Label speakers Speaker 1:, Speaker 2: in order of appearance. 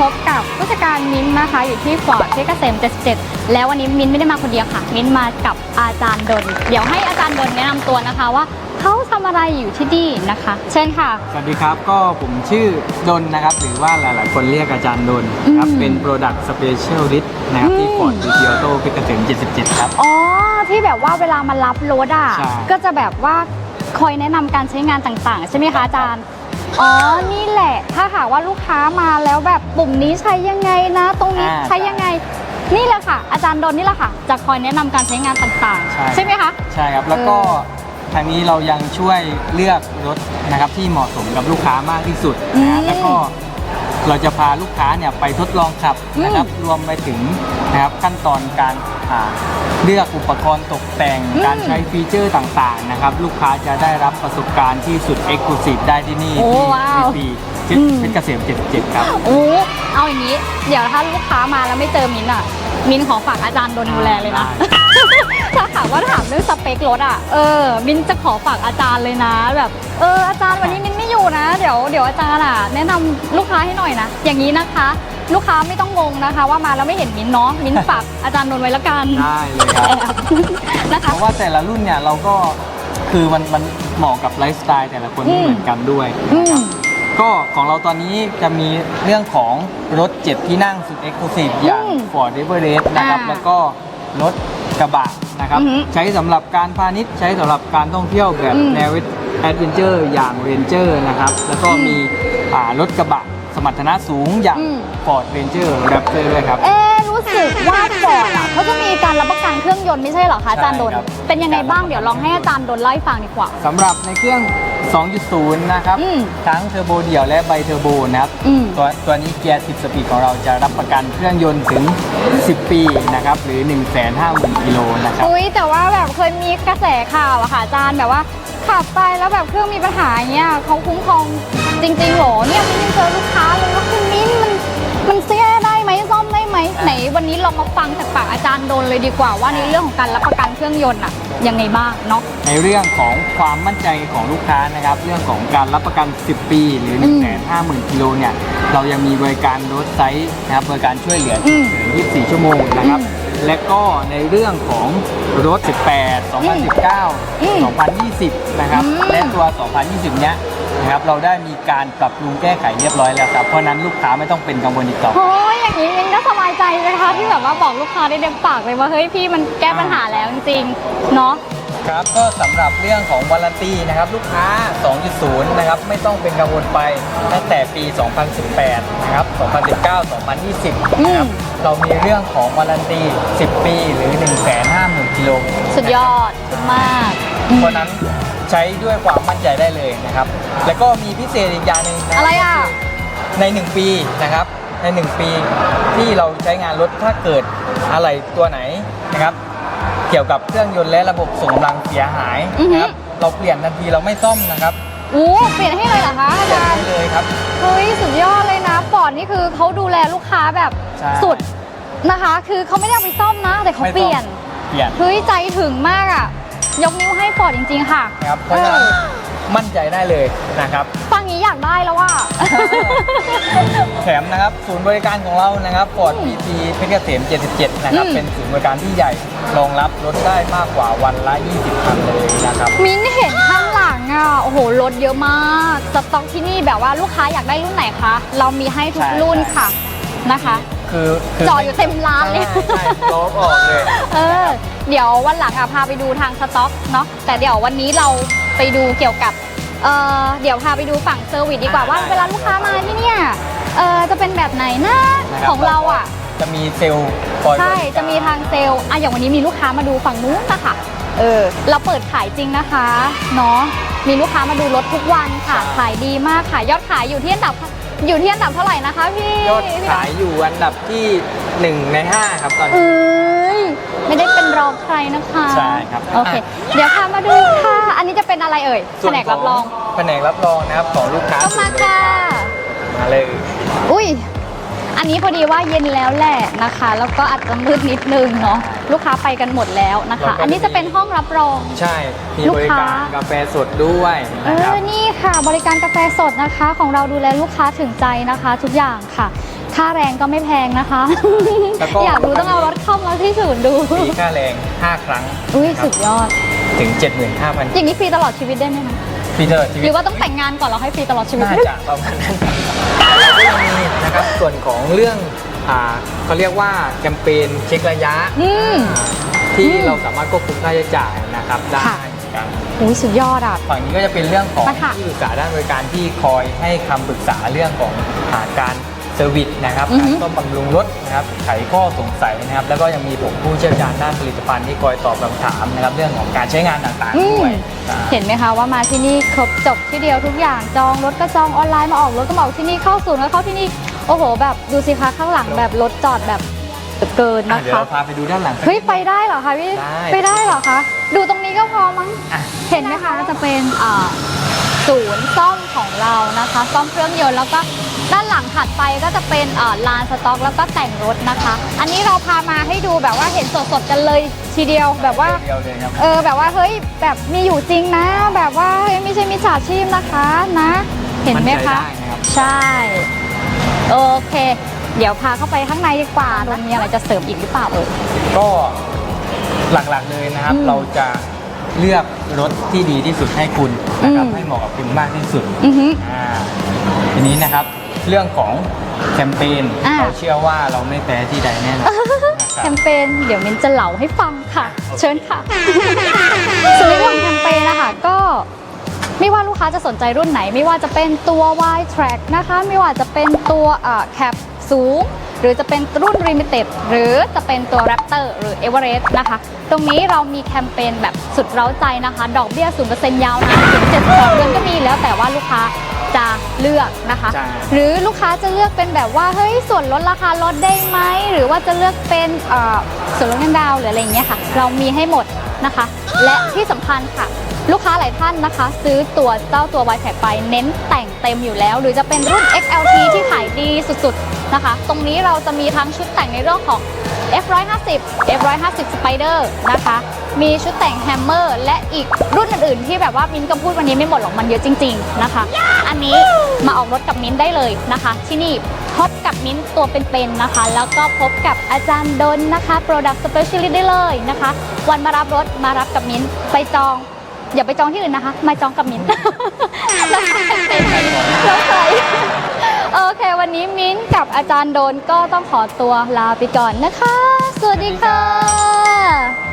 Speaker 1: พบกับผู้จัดการมิ้นท์นะคะ อยู่ที่ฟอร์ดเพชรเกษม 77 แล้ววันนี้มิ้นท์ไม่ได้มาคนเดียวค่ะ มิ้นท์มากับอาจารย์ดน เดี๋ยวให้อาจารย์ดนแนะนำตัวนะคะว่าเขาทำอะไรอยู่ที่นี่นะคะ เชิญค่ะ
Speaker 2: สวัสดีครับ ก็ผมชื่อดนนะครับ หรือว่าหลาย ๆ คนเรียกอาจารย์ดนครับ
Speaker 1: อืม
Speaker 2: เป็น Product Specialist นะครับ ที่
Speaker 1: อืม
Speaker 2: ฟอร์ดดีเทลโตเพชรเกษม77 ครับ
Speaker 1: อ๋อที่แบบว่าเวลามารับรถอะ
Speaker 2: ใช่
Speaker 1: ก็จะแบบว่าคอยแนะนำการใช้งานต่างๆ ใช่ไหมคะอาจารย์ อ๋อ นี่แหละ ถ้าหากว่าลูกค้ามาแล้วแบบปุ่มนี้ใช้ยังไงนะ ตรงนี้
Speaker 2: อ่า
Speaker 1: ใช้ยังไง นี่แหละค่ะ อาจารย์ดนนี่แหละค่ะจะคอยแนะนำการใช้งานต่าง
Speaker 2: ใช่
Speaker 1: ๆ ใช่ไหมคะ
Speaker 2: ใช่ครับ แล้วก็ทางนี้เรายังช่วยเลือกรถนะครับที่เหมาะสมกับลูกค้ามากที่สุดนะครับ
Speaker 1: อืม
Speaker 2: แล้วก็เราจะพาลูกค้าเนี่ยไปทดลองขับนะครับรวมไปถึงนะครับขั้นตอนการ อ่าเลือกอุปกรณ์ตกแต่ง
Speaker 1: อืม
Speaker 2: การใช้ฟีเจอร์ต่างๆนะครับลูกค้าจะได้รับประสบการณ์ที่สุด Exclusive ได้ที่นี่
Speaker 1: โอ้
Speaker 2: ที่
Speaker 1: ว้าว
Speaker 2: พี
Speaker 1: อืม
Speaker 2: เพชรเกษม77ครับ
Speaker 1: โอ้เอาอย่างนี้ เดี๋ยวถ้าลูกค้ามาแล้วไม่เจอมิ้นท์อะ มิ้นท์ขอฝากอาจารย์ดนดูแลเลยนะ ถ้าถามว่าถามเรื่องสเปครถอะ เออ มิ้นท์จะขอฝากอาจารย์เลยนะ แบบ เอออาจารย์วันนี้มิ้นท์ไม่อยู่นะ เดี๋ยวเดี๋ยวอาจารย์อะ แนะนำลูกค้าให้หน่อยนะ อย่างนี้นะคะ ลูกค้าไม่ต้องงงนะคะ ว่ามาแล้วไม่เห็นมิ้นท์เนาะมิ้นท์ฝากอาจารย์นนท์ไว้ละกัน
Speaker 2: ได้เลยครับ
Speaker 1: แอบนะ
Speaker 2: เพ
Speaker 1: คะ
Speaker 2: ราะว่าแต่ละรุ่นเนี่ยเราก็คือมันมันเหมาะกับไลฟ์สไตล์แต่ละคนไม่
Speaker 1: อืม
Speaker 2: เหมือนกันด้วย
Speaker 1: อื
Speaker 2: นะค
Speaker 1: ม
Speaker 2: รับก็ของเราตอนนี้จะมีเรื่องของรถ 7 ที่นั่งสุดเอ็กซ์คลูซีฟอย่าง
Speaker 1: อืม
Speaker 2: Ford Everest นะครับ
Speaker 1: อ่า
Speaker 2: แล้วก็รถกระบะนะครับ
Speaker 1: อือหือ
Speaker 2: ใช้สำหรับการพาณิชย์ใช้สำหรับการท่องเที่ยวแบบ
Speaker 1: อืม
Speaker 2: แนวแอดเวนเจอร์อย่างเรนเจอร์นะครับ แล้วก็
Speaker 1: อืม
Speaker 2: มีอ่ารถกระบะ สมรรถนะสูงอย่าง
Speaker 1: อืม
Speaker 2: Ford Ranger Raptor ด้วยครับ
Speaker 1: เอ๊ะรู้สึกว่าฟอร์ดอะเขาจะมีการรับประกันเครื่องยนต์ไม่ใช่เหรอคะอาจารย์ดน
Speaker 2: ใช่ครับ
Speaker 1: เป็นยังไงบ้างเดี๋ยวลองให้อาจารย์ดนเล่าให้ฟังดีกว่า
Speaker 2: สำหรับในเครื่อง 2.0 นะครับ
Speaker 1: อืม
Speaker 2: ทั้งเทอร์โบเดี่ยวและไบเทอร์โบนะครับ
Speaker 1: อืม
Speaker 2: ตัวตัวนี้เกียร์ 10 สปีดของเราจะรับประกันเครื่องยนต์ถึง 10 ปีนะครับ หรือ 150,000กิโลนะครับ
Speaker 1: อุ้ยแต่ว่าแบบเคยมีกระแสข่าวอะค่ะอาจารย์แบบว่าขับไปแล้วแบบเครื่องมีปัญหาอย่างเงี้ยเขาคุ้มครองจริงๆเหรอเนี่ยมิ้นยังเจอลู มาฟังจากปากอาจารย์โดนเลยดีกว่าว่าในเรื่องของการรับประกันเครื่องยนต์อะยังไงบ้างเนาะ
Speaker 2: ในเรื่องของความมั่นใจของลูกค้านะครับ เรื่องของการรับประกัน 10 ปี หรือ
Speaker 1: อืม
Speaker 2: 150,000กิโลเนี่ย เรายังมีบริการรถไซส์นะครับบริการช่วยเหลือ
Speaker 1: อืม
Speaker 2: ถึง24 ชั่วโมงนะครับ
Speaker 1: อืม
Speaker 2: และก็ในเรื่องของรถ 18
Speaker 1: อืม
Speaker 2: 2019 2020 นะครับ
Speaker 1: อืม
Speaker 2: และตัว 2020 เนี้ย นะครับเราได้มีการปรับปรุงแก้ไขเรียบร้อยแล้วครับเพราะฉะนั้นลูกค้าไม่ต้องเป็นกังวลอีกต่อไป
Speaker 1: โอ้ยอย่างนี้มิ้นก็สบายใจเลยนะคะ ที่แบบว่าบอกลูกค้าได้เต็มปากเลยว่าเฮ้ยพี่มันแก้ปัญหาแล้วจริงๆเนาะ
Speaker 2: ครับก็สำหรับเรื่องของวารันตีนะครับลูกค้า 2.0 นะครับไม่ต้องเป็นกังวลไปตั้งแต่ปี 2018 นะครับ 2019 2020 นะครับ
Speaker 1: อืม
Speaker 2: เรามีเรื่องของวารันตี 10 ปีหรือ 150,000กิโล
Speaker 1: สุดยอดมาก
Speaker 2: เพราะฉะนั้น ใช้ด้วยความมั่นใจได้เลยนะครับ แล้วก็มีพิเศษอีกอย่างหนึ่งน
Speaker 1: อะไรอะ
Speaker 2: ใน 1 ปีนะครับ ใน 1 ปีที่เราใช้งานรถถ้าเกิดอะไรตัวไหนนะครับ เกี่ยวกับเครื่องยนต์และระบบส่งกำลังเสียหาย
Speaker 1: อือฮึ
Speaker 2: นะครับ เราเปลี่ยนทันทีเราไม่ซ่อมนะครับ
Speaker 1: อู้เปลี่ยนให้เลยเหรอคะอา
Speaker 2: เปลี่ยน
Speaker 1: จาร
Speaker 2: ให้
Speaker 1: ย์
Speaker 2: เลยครับ
Speaker 1: เฮ้ยสุดยอดเลยนะฟอร์ดนี่คือเขาดูแลลูกค้าแบบ
Speaker 2: ใช่
Speaker 1: สุดนะคะ คือเขาไม่ได้เอาไปซ่อมนะ แต่เขา
Speaker 2: ไม่
Speaker 1: เป
Speaker 2: ซ่อม
Speaker 1: ลี่ยน
Speaker 2: เปลี่ยน
Speaker 1: เฮ้ยใจถึงมากอะ ยกนิ้วให้ฟอร์ดจริง ๆ ค่ะ
Speaker 2: นะครับเพราะฉะนั้นมั่นใจได้เลยนะครับ
Speaker 1: ฟังนี้อยากได้แล้วว่า
Speaker 2: แถมนะครับศูนย์บริการของเรานะครับฟอร์ดพีทีเพชรเกษม 77 นะครับ
Speaker 1: อืม
Speaker 2: เป็นศูนย์บริการที่ใหญ่รองรับรถได้มากกว่าวันละ 20 คันเลยนะครับ
Speaker 1: มิ้นเห็นข้างหลังอะโอ้โหรถเยอะมากสต็อกที่นี่แบบว่าลูกค้าอยากได้รุ่นไหนคะเรามีให้ทุก
Speaker 2: ใช่
Speaker 1: รุ่น
Speaker 2: ใช่
Speaker 1: ค่ะนะคะ
Speaker 2: คือคื
Speaker 1: จอดอยู่เต็มร้านเลย
Speaker 2: ใช่ใช่ล้อออกเลย
Speaker 1: เออ เดี๋ยววันหลังอะพาไปดูทางสต็อกเนาะแต่เดี๋ยววันนี้เราไปดูเกี่ยวกับเออเดี๋ยวพาไปดูฝั่งเซอร์วิสดีกว่า
Speaker 2: อ่า
Speaker 1: ว่า
Speaker 2: ได้
Speaker 1: เวลาลูกค้ามาที่เนี่ยเออจะเป็นแบบไหนนะ
Speaker 2: นะครับ
Speaker 1: ของเราอะ
Speaker 2: จะมีเซลล์คอย
Speaker 1: ใช่
Speaker 2: บริการ
Speaker 1: จะมีทางเซลล์อะอย่างวันนี้มีลูกค้ามาดูฝั่งนู้นนะคะเออเราเปิดขายจริงนะคะเนาะมีลูกค้ามาดูรถทุกวันค่ะขายดีมากค่ะยอดขายอยู่ที่อันดับอยู่ที่อันดับเท่าไหร่นะคะพี่
Speaker 2: ยอด
Speaker 1: พี่
Speaker 2: ขายอยู่อันดับที่ 1 ใน 5 ครับตอน
Speaker 1: เอ
Speaker 2: นี้้
Speaker 1: ย ไม่ได้เป็นรองใครนะคะ
Speaker 2: ใช่ครับ
Speaker 1: โอเค เดี๋ยวพามาดูค่ะ อันนี้จะเป็นอะไรเอ่ยแผนกรับรอง
Speaker 2: แผนกรับรองนะครับของลูกค้า
Speaker 1: ต้องมาค่ะ
Speaker 2: มาเลย
Speaker 1: อุ้ยอันนี้พอดีว่าเย็นแล้วแหละนะคะ แล้วก็อาจจะมืดนิดนึงเนาะลูกค้าไปกันหมดแล้วนะคะ อันนี้จะเป็นห้องรับรอง
Speaker 2: ใช่มี
Speaker 1: ลูก
Speaker 2: บริ
Speaker 1: ค้า
Speaker 2: การกาแฟสดด้วย
Speaker 1: เอ
Speaker 2: นะครับ
Speaker 1: อนี่ค่ะ บริการกาแฟสดนะคะ ของเราดูแลลูกค้าถึงใจนะคะ ทุกอย่างค่ะ ค่าแรงก็ไม่แพงนะคะ
Speaker 2: แล้วก็
Speaker 1: อยากรู้ต้องเอารถ เข้ามาที่ศูนย์ดู
Speaker 2: ฟรีค่าแรง 5 ครั้ง
Speaker 1: อุ้ย
Speaker 2: นะครับ
Speaker 1: สุดยอด
Speaker 2: ถึง 75,000
Speaker 1: อย่างนี้ฟรีตลอดชีวิตได้ไหมคะ
Speaker 2: ฟรีตลอดชี
Speaker 1: ห
Speaker 2: วิ
Speaker 1: รื
Speaker 2: ต
Speaker 1: อว่าต้องแต่งงานก่อนแล้วให้ฟรีตลอดชีวิต
Speaker 2: น่าจะประมาณนั้นแล้วก็ยังมีนะครับส่วนของเรื่องอ่าเขาเรียกว่าแคมเปญเช็คระยะ
Speaker 1: อืม
Speaker 2: ที่
Speaker 1: อืม
Speaker 2: เราสามารถควบคุมค่าใช้จ่ายนะครับได้
Speaker 1: ค่ะ
Speaker 2: ครับ
Speaker 1: อุ้ยสุดยอดอะ
Speaker 2: ฝั่งนี้ก็จะเป็นเรื่องของ
Speaker 1: มาค่ะ
Speaker 2: ที่ปรึกษาด้านบริการที่คอยให้คำปรึกษาเรื่องของอาการ เซอร์วิสนะครับ
Speaker 1: อือ
Speaker 2: กา
Speaker 1: ฮึ
Speaker 2: รซ่อมบำรุงรถนะครับไขข้อสงสัยนะครับ แล้วก็ยังมีผมผู้เชี่ยวชาญด้านผลิตภัณฑ์ที่คอยตอบคำถามนะครับเรื่องของการใช้งานต่าง
Speaker 1: อื
Speaker 2: ๆ
Speaker 1: ม
Speaker 2: ด้วยอ่า
Speaker 1: เห็นไหมคะว่ามาที่นี่ครบจบที่เดียวทุกอย่างจองรถก็จองออนไลน์มาออกรถก็มาออกที่นี่เข้าศูนย์ก็เข้าที่นี่โอ้โห แบบดูสิคะข้างหลังแบบรถจอดแบบเกิน
Speaker 2: อะ
Speaker 1: นะ
Speaker 2: เดี๋ยว
Speaker 1: คะ
Speaker 2: เราพาไปดูด้านหลังสัก
Speaker 1: เฮ้ย
Speaker 2: นิด
Speaker 1: ไปได้เหรอคะพี่
Speaker 2: ได้
Speaker 1: ไปได้เหรอคะดูตรงนี้ก็พอมั้ง
Speaker 2: อะ
Speaker 1: เห็นไหมคะจะเป็นอ่า ศูนย์ซ่อมของเรานะคะ ซ่อมเครื่องยนต์แล้วก็ด้านหลังถัดไปก็จะเป็นอ่าลานสต็อกแล้วก็แต่งรถนะคะ อันนี้เราพามาให้ดูแบบว่าเห็นสดๆกันเลยทีเดียวแบบว่า
Speaker 2: เดียวเลยครับ
Speaker 1: เออแบบว่าเฮ้ยแบบมีอยู่จริงนะ แบบว่าเฮ้ยไม่ใช่มิจฉาชีพนะคะนะ เห็นไหม
Speaker 2: มั่นใจ
Speaker 1: คะ
Speaker 2: ได้นะครับ
Speaker 1: ใช่ โอเค เดี๋ยวพาเข้าไปข้างในดีกว่านะมีอะไรจะเสริมอีกหรือเปล่าเออ
Speaker 2: ก็หลักๆเลยนะครับ
Speaker 1: อืม
Speaker 2: เราจะ เลือกรถที่ดีที่สุดให้คุณนะครับ
Speaker 1: อืม
Speaker 2: ให้เหมาะกับคุณมากที่สุด
Speaker 1: อือหือ
Speaker 2: อ่าทีนี้นะครับเรื่องของแคมเปญ
Speaker 1: อ่า
Speaker 2: เราเชื่อว่าเราไม่แพ้ที่ใดแน่นอนนะค
Speaker 1: แครับมเปญเดี๋ยวมินจะเล่าให้ฟังค่ะ
Speaker 2: โอเค
Speaker 1: เชิญค่ะส่วนในเรื่องของแคมเปญนะคะก็ไม่ว่าลูกค้าจะสนใจรุ่นไหน ไม่ว่าจะเป็นตัว Y Track นะคะ ไม่ว่าจะเป็นตัวแคป สูง หรือจะเป็นรุ่น Limited หรือจะเป็นตัว Raptor หรือ Everest นะคะ ตรงนี้เรามีแคมเปญแบบสุดเร้าใจนะคะ ดอกเบี้ย 0%ยาวนานถึง72เดือนก็มีแล้วแต่ว่าลูกค้าจะเลือกนะคะ
Speaker 2: ใช่
Speaker 1: หรือลูกค้าจะเลือกเป็นแบบว่าเฮ้ยส่วนลดราคาลดได้ไหมหรือว่าจะเลือกเป็นเอ่อส่วนลดเงินดาวน์หรืออะไรอย่างเงี้ยค่ะ เรามีให้หมดนะคะ และที่สำคัญค่ะ ลูกค้าหลายท่านนะคะ ซื้อตัวเจ้าตัว y p a c ไปเน้นแต่งเต็มอยู่แล้ว หรือจะเป็นรุ่น XLT ที่ขายดีสุดๆนะคะ ตรงนี้เราจะมีทั้งชุดแต่งในเรื่องของ F150 F150 Spider นะคะ มีชุดแต่งแฮมเมอร์และอีกรุ่นอื่นๆ ที่แบบว่ามิ้นก็พูดวันนี้ไม่หมดหรอกมันเยอะจริง ๆนะคะ อันนี้มาออกรถกับมิ้นได้เลยนะคะ ที่นี่พบกับมิ้นตัวเป็นๆนะคะ แล้วก็พบกับอาจารย์ดนนะคะ Product Specialist ได้เลยนะคะ วันมารับรถมารับกับมิ้นไปจอง อย่าไปจองที่อื่นนะคะ มาจองกับมิ้นแล้วเป็นแล้วใครโอเค วันนี้มิ้นกับอาจารย์โดนก็ต้องขอตัวลาไปก่อนนะคะ สวัสดีค่ะ